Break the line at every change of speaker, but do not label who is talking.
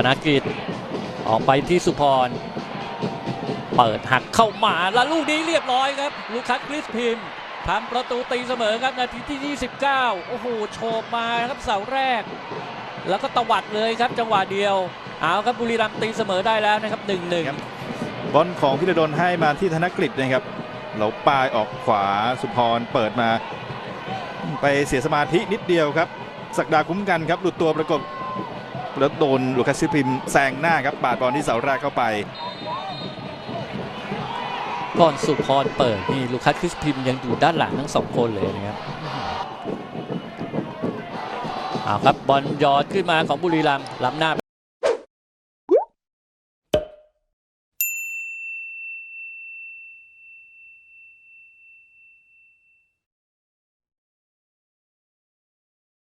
ธนกิจออกไปที่สุพร เปิดหักเข้ามาแล้วลูกนี้เรียบร้อยครับ ลูคัสคริสพิมทำประตูตีเสมอครับนาทีที่ 29 โอ้โหโฉบมาครับเสาแรก แล้วก็ตวัดเลยครับจังหวะเดียว เอาครับบุรีรัมย์ตีเสมอได้แล้วนะครับ1นึ
ครับบอลของพิรดลให้มาที่ธนกฤษนะครับเหลาปลายออกขวาสุพรเปิดมา ไปเสียสมาธินิดเดียวครับศักดาคุ้มกันครับหลุดตัวประกบ แล้วโดนลูคัสซิพิมแซงหน้าครับปาดบอลที่เสาแรกเข้าไป
ก่อนสุพรเปิดนี่ลูคัสคริสพิมยังอยู่ด้านหลังทั้งสองคนเลยนะครับเอาครับบอลยอดขึ้นมาของบุรีรัมย์ล้ำหน้าไป